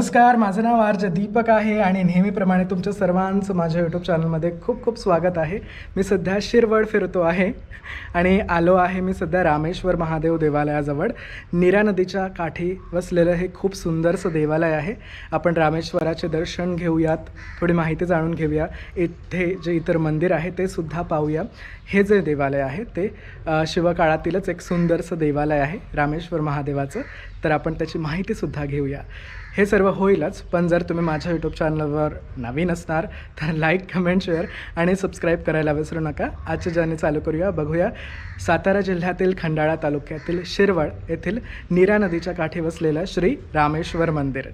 नमस्कार माझं नाव आर्ज दीपक आहे आणि नेहमीप्रमाणे तुमच्या सर्वांचं माझ्या यूट्यूब चॅनलमध्ये खूप खूप स्वागत आहे. मी सध्या शिरवड फिरतो आहे आणि आलो आहे मी सध्या रामेश्वर महादेव देवालयाजवळ. नीरा नदीच्या काठी वसलेलं हे खूप सुंदरसं देवालय आहे. आपण रामेश्वराचे दर्शन घेऊयात थोडी माहिती जाणून घेऊया. इथे जे इतर मंदिर आहे ते सुद्धा पाहूया. हे जे देवालय आहे ते शिवकाळातीलच एक सुंदरसं देवालय आहे रामेश्वर महादेवाचं. तर आपण त्याची माहितीसुद्धा घेऊया. हे सर्व होईलच पण जर तुम्ही माझ्या यूट्यूब चॅनलवर नवीन असणार तर लाईक कमेंट शेअर आणि सबस्क्राईब करायला विसरू नका. आजची जर्नी चालू करूया बघूया. सातारा जिल्ह्यातील खंडाळा तालुक्यातील शिरवळ येथील नीरा नदीच्या काठी वसलेलं श्री रामेश्वर मंदिर.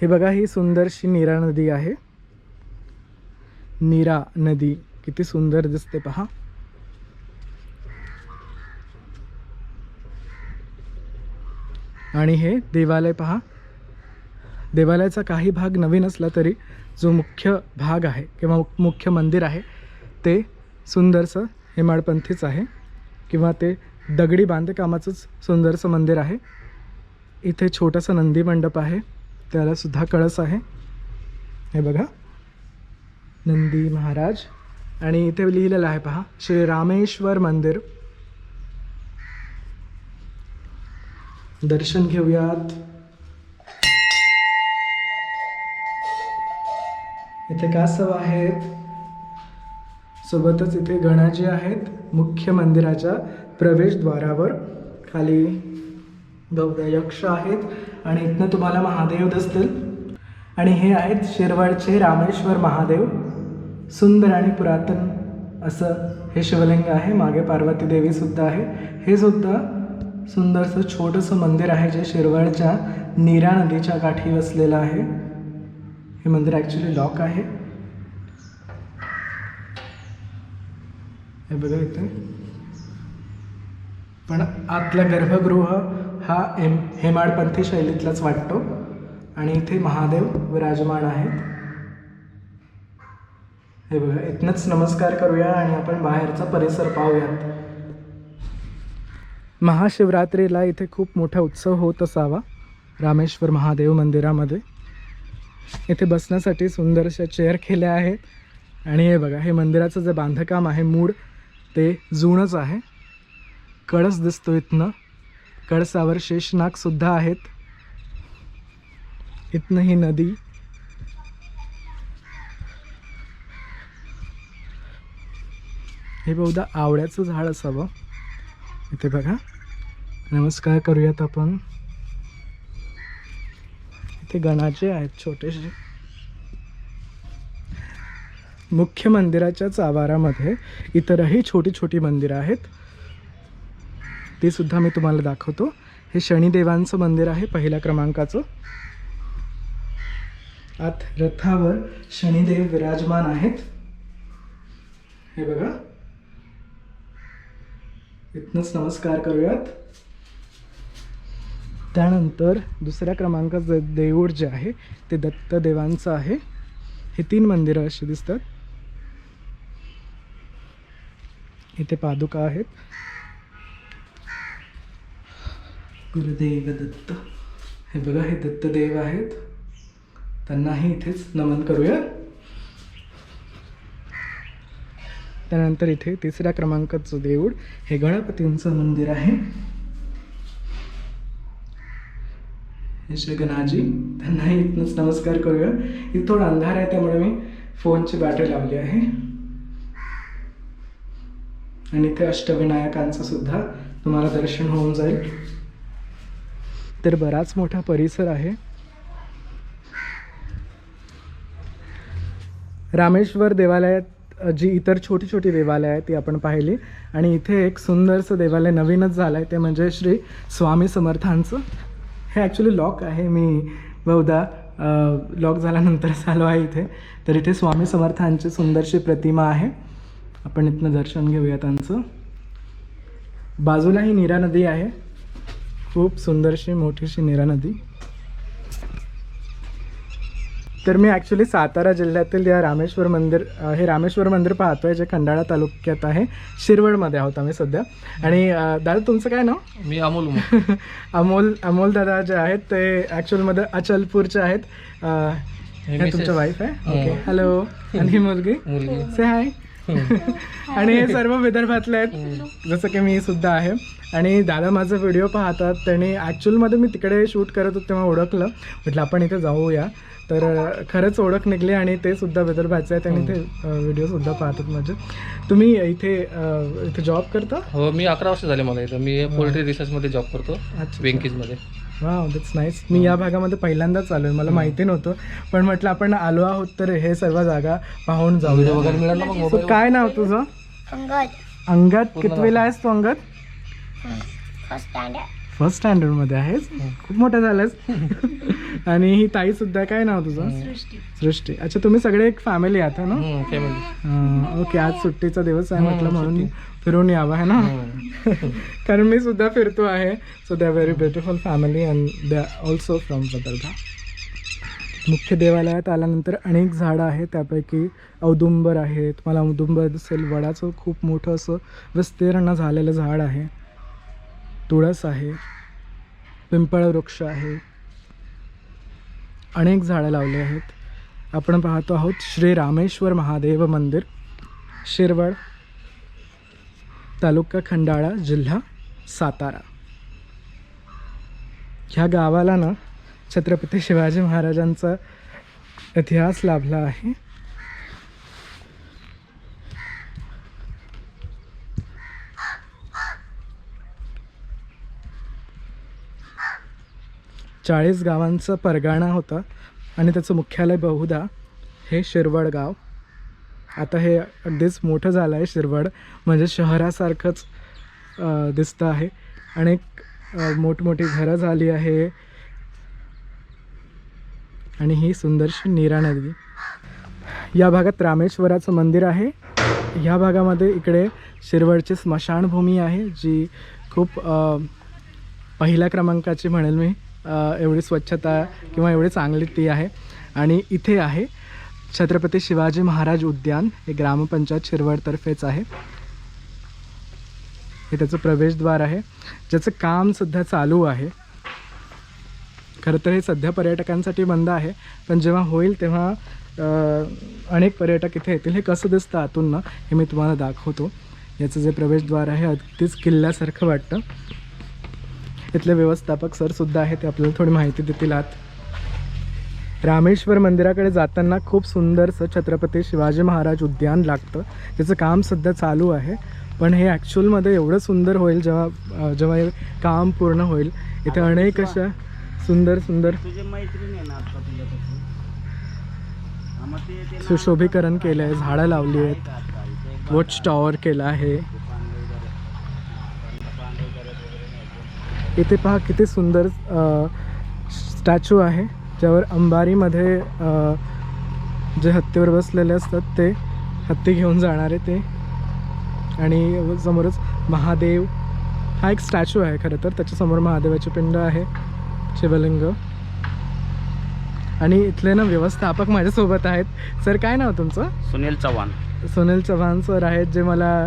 हे बघा ही सुंदरशी नीरा नदी आहे. नीरा नदी किती सुंदर दिसते पहा. आणि हे देवालय पहा. देवालयाचा काही भाग नवीन असला तरी जो मुख्य भाग आहे किंवा मुख्य मंदिर आहे ते सुंदरसं हेमाडपंथीच आहे किंवा ते दगडी बांधकामाचंच सुंदरसं मंदिर आहे. इथे छोटंसं नंदी मंडप आहे त्याला सुद्धा कळस आहे. हे बघा. नंदी महाराज. आणि इथे लिहिलेलं आहे पहा श्री रामेश्वर मंदिर. दर्शन घेऊयात. इथे कासव आहेत? सोबतच इथे गणाजी आहेत मुख्य मंदिराच्या प्रवेशद्वारावर. खाली गौड यक्ष आहेत आणि इथनं तुम्हाला महादेव दिसतील. आणि हे आहेत शिरवळचे रामेश्वर महादेव. सुंदर आणि पुरातन असं हे शिवलिंग आहे. मागे पार्वती देवी सुद्धा आहे. हे सुद्धा सुंदरसं छोटंसं मंदिर आहे जे शिरवळच्या नीरा नदीच्या काठी वसलेलं आहे. हे मंदिर ॲक्च्युली लॉक आहे. हे बघा इथे. पण आतला गर्भगृह हा हेम हेमाडपंथी शैलीतलाच वाटतो आणि इथे महादेव विराजमान आहेत. हे बघा इथनंच नमस्कार करूया आणि आपण बाहेरचा परिसर पाहूयात. महाशिवरात्रीला इथे खूप मोठा उत्सव होत असावा रामेश्वर महादेव मंदिरामध्ये. इथे बसण्यासाठी सुंदरशा चेअर केल्या आहेत. आणि हे बघा हे मंदिराचं जे बांधकाम आहे मूळ ते जुनंच आहे. कळस दिसतो इथनं. कळसावर शेषनागसुद्धा आहेत. इथनं ही नदी. हे बहुधा आवळ्याचं झाड असावं. इथे बघा. नमस्कार करूयात आपण. इथे गणाचे आहेत छोटेसे. मुख्य मंदिराच्याच आवारामध्ये इतरही छोटी छोटी मंदिरं आहेत. ती सुद्धा मी तुम्हाला दाखवतो. हे शनिदेवांचं मंदिर आहे पहिल्या क्रमांकाचं. आत रथावर शनिदेव विराजमान आहेत. हे बघा. इथनंच नमस्कार करूयात. त्यानंतर दुसऱ्या क्रमांकाचं देऊळ जे आहे ते दत्तदेवांचं आहे. हे तीन मंदिरं अशी दिसतात. इथे पादुका आहेत. गुरुदेव दत्त. हे बघा हे दत्तदेव आहेत. त्यांनाही इथेच नमन करूया त्यानंतर इथे तिसऱ्या क्रमांकाचं देऊळ हे गणपतींचं मंदिर आहे. श्री गणाजी त्यांनाही इथनंच नमस्कार करूया. इथं थोडा अंधार आहे त्यामुळे मी फोनची बॅटरी लावली आहे. आणि इथे अष्टविनायकांचं सुद्धा तुम्हाला दर्शन होऊन जाईल. तर बराच मोठा परिसर आहे. रामेश्वर देवालयात जी इतर छोटी छोटी देवालय आहेत ती आपण पाहिली. आणि इथे एक सुंदरसं देवालय नवीनच झालं आहे ते म्हणजे श्री स्वामी समर्थांचं. हे ॲक्च्युली लॉक आहे. मी बहुधा लॉक झाल्यानंतरच आलो आहे इथे. तर इथे स्वामी समर्थांची सुंदरशी प्रतिमा आहे. आपण इथनं दर्शन घेऊया त्यांचं. बाजूला ही नीरा नदी आहे. खूप सुंदरशी मोठीशी नीरा नदी. तर मी ॲक्च्युली सातारा जिल्ह्यातील या रामेश्वर मंदिर हे रामेश्वर मंदिर पाहतोय जे खंडाळा तालुक्यात आहे. शिरवळमध्ये आहोत आम्ही सध्या. आणि दादा तुमचं काय नाव? मी अमोल. अमोल अमोल दादा जे आहेत ते ॲक्च्युअलमध्ये अचलपूरचे आहेत. हे हे. तुमच्या वाईफ आहे? हो. ओके हॅलो आणि ही मुलगी? मुलगी. से हाय आणि हे सर्व विदर्भातले आहेत. जसं की मी सुद्धा आहे. आणि दादा माझा व्हिडिओ पाहतात त्यांनी ॲक्च्युअलमध्ये मी तिकडे शूट करत होतो तेव्हा ओळखलं. म्हटलं आपण इथे जाऊया. तर खरंच ओळख निघली आणि ते सुद्धा विदर्भाचे आहेत आणि ते व्हिडिओसुद्धा पाहतात माझे. तुम्ही इथे इथे जॉब करता? हो मी अकरा वर्ष झाले मला इथं. मी पोल्ट्री रिसर्चमध्ये जॉब करतो अच्छा. वेंकीजमध्ये वा दॅट्स नाईस मी या भागामध्ये पहिल्यांदाच आलो आहे मला माहिती नव्हतं. पण म्हटलं आपण आलो आहोत तर हे सर्व जागा पाहून व्हिडिओ जाऊ काय नाव तुझं? अंगद. अंगात पूर्ण कितवीला आहेस तू अंगात फर्स्ट स्टँडर्ड फर्स्ट स्टँडर्डमध्ये आहेस? खूप मोठा झालास. आणि ही ताई सुद्धा काय नाव तुझं? सृष्टी. अच्छा तुम्ही सगळे एक फॅमिली आहात है ना? फॅमिली हां, ओके आज सुट्टीचा दिवस आहे म्हटलं म्हणून फिरून यावं आहे ना? कारण मी सुद्धा फिरतो आहे. So they are very beautiful family and they are also from Vidarbha मुख्य देवालयात आल्यानंतर अनेक झाडं आहेत. त्यापैकी औदुंबर आहे. तुम्हाला औदुंबर दिसेल. वडाचं खूप मोठं असं विस्तीर्ण झालेलं झाड आहे. तुळस आहे पिंपळ वृक्ष आहे अनेक झाडं लावले आहेत. आपण पाहतो आहोत श्री रामेश्वर महादेव मंदिर शिरवळ तालुका खंडाळा जिल्हा सातारा. ह्या गावाला ना छत्रपती शिवाजी महाराजांचा इतिहास लाभला आहे. चाळीस गावांचा परगाणा होता आणि त्याचं मुख्यालय बहुधा हे शिरवड गाव. आता हे अगदीच मोठं झालं आहे शिरवड. म्हणजे शहरासारखंच दिसतं आहे. आणि एक मोठमोठी घरं झाली आहे. आणि ही सुंदरशी नीरा नदी. या भागात रामेश्वराचं मंदिर आहे. ह्या भागामध्ये इकडे शिरवडची स्मशानभूमी आहे जी खूप पहिल्या क्रमांकाची म्हणेल मी. एवढी स्वच्छता किंवा एवढी चांगली ती आहे. आणि इथे आहे छत्रपती शिवाजी महाराज उद्यान. हे ग्रामपंचायत शिरवडतर्फेच आहे. हे त्याचं प्रवेशद्वार आहे. ज्याचं काम सध्या चालू आहे. खरं तर हे सध्या पर्यटकांसाठी बंद आहे. पण जेव्हा होईल तेव्हा अनेक पर्यटक इथे येतील. हे कसं दिसतं आतून ना हे मी तुम्हाला दाखवतो. याचं जे प्रवेशद्वार आहे अगदीच किल्ल्यासारखं वाटतं. इथले व्यवस्थापक सरसुद्धा आहेत ते आपल्याला थोडी माहिती देतील आत. रामेश्वर मंदिराकडे जाताना खूप सुंदरसं छत्रपती शिवाजी महाराज उद्यान लागतं. त्याचं काम सध्या चालू आहे पण हे ॲक्च्युअलमध्ये एवढं सुंदर होईल जेव्हा जेव्हा हे काम पूर्ण होईल. इथे अनेक अशा सुंदर सुंदर सुशोभीकरण केलं आहे झाडं लावली आहेत. वॉच टॉवर केलं आहे पांडव जरा पांडव जरा वगैरे नाही इथे पहा किती सुंदर स्टॅच्यू आहे ज्यावर अंबारीमध्ये जे हत्तीवर बसलेले असतात ते हत्ती घेऊन जाणारे ते. आणि समोरच महादेव हा एक स्टॅच्यू आहे खरं तर त्याच्यासमोर महादेवाची पिंड आहे शिवलिंग. आणि इथले ना व्यवस्थापक माझ्यासोबत आहेत. सर काय नाव तुमचं? सुनील चव्हाण. सुनील चव्हाण सर आहेत जे मला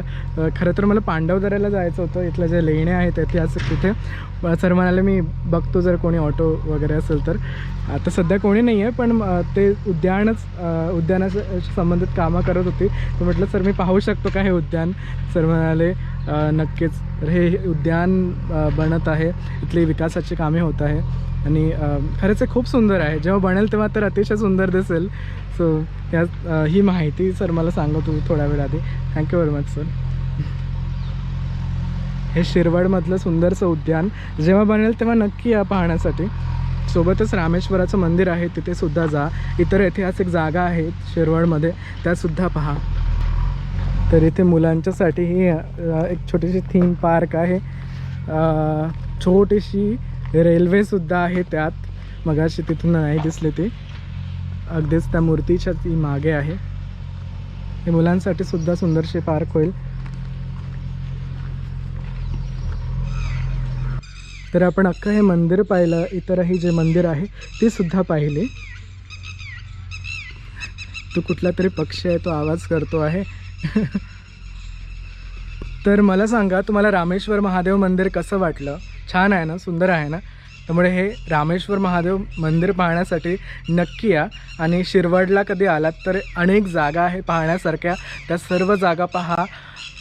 खरं तर मला पांडवदऱ्याला जायचं होतं. इथल्या ज्या लेण्या आहेत ऐतिहासिक तिथे सर म्हणाले मी बघतो जर कोणी ऑटो वगैरे असेल तर. आता सध्या कोणी नाही आहे पण ते उद्यानच अ, उद्यानाच्या संबंधित कामं करत होती. तर म्हटलं सर मी पाहू शकतो का हे उद्यान? सर म्हणाले नक्कीच. तर हे उद्यान बनत आहे. इथली विकासाची कामे होत आहे. आणि खरंच हे खूप सुंदर आहे. जेव्हा बनेल तेव्हा तर अतिशय सुंदर दिसेल. सो या ही माहिती सर मला सांगा तुम्ही थोड्या वेळ आधी. थँक्यू व्हेरी मच सर हे शिरवडमधलं सुंदरसं उद्यान जेव्हा बनेल तेव्हा नक्की या पाहण्यासाठी. सोबतच रामेश्वराचं मंदिर आहे. तिथे सुद्धा जा. इतर ऐतिहासिक जागा आहेत शिरवडमध्ये. त्यासुद्धा पहा. तर इथे मुलांच्यासाठी ही एक छोटीशी थीम पार्क आहे. छोटीशी रेल्वेसुद्धा आहे त्यात. मगाशी तिथून नाही दिसली ती. अगदीच त्या मूर्तीच्या ती मागे आहे. हे मुलांसाठी सुद्धा सुंदरशी पार्क होईल. तर आपण अख्खं हे मंदिर पाहिलं इतरही जे मंदिर आहे ते सुद्धा पाहिले. तो कुठला तरी पक्षी आहे तो आवाज करतो आहे. तर मला सांगा तुम्हाला रामेश्वर महादेव मंदिर कसं वाटलं? छान आहे ना? सुंदर आहे ना? त्यामुळे हे रामेश्वर महादेव मंदिर पाहण्यासाठी नक्की या. आणि शिरवडला कधी आलात तर अनेक जागा आहे पाहण्यासारख्या. त्या सर्व जागा पहा.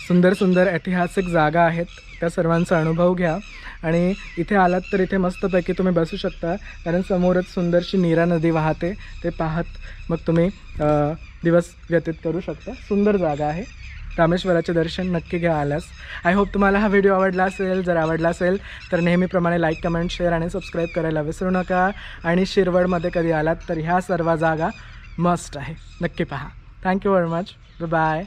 सुंदर सुंदर ऐतिहासिक जागा आहेत. त्या सर्वांचा अनुभव घ्या. आणि इथे आलात तर इथे मस्तपैकी तुम्ही बसू शकता. कारण समोरच सुंदरशी नीरा नदी वाहते. ते पाहत मग तुम्ही दिवस व्यतीत करू शकता. सुंदर जागा आहे. रामेश्वराचे दर्शन नक्की घ्या आल्यास. आय होप तुम्हाला हा व्हिडिओ आवडला असेल. जर आवडला असेल तर नेहमीप्रमाणे लाईक कमेंट शेअर आणि सबस्क्राईब करायला विसरू नका. आणि शिरवडमध्ये कधी आलात तर ह्या सर्व जागा मस्ट आहे. नक्की पहा. Thank you very much bye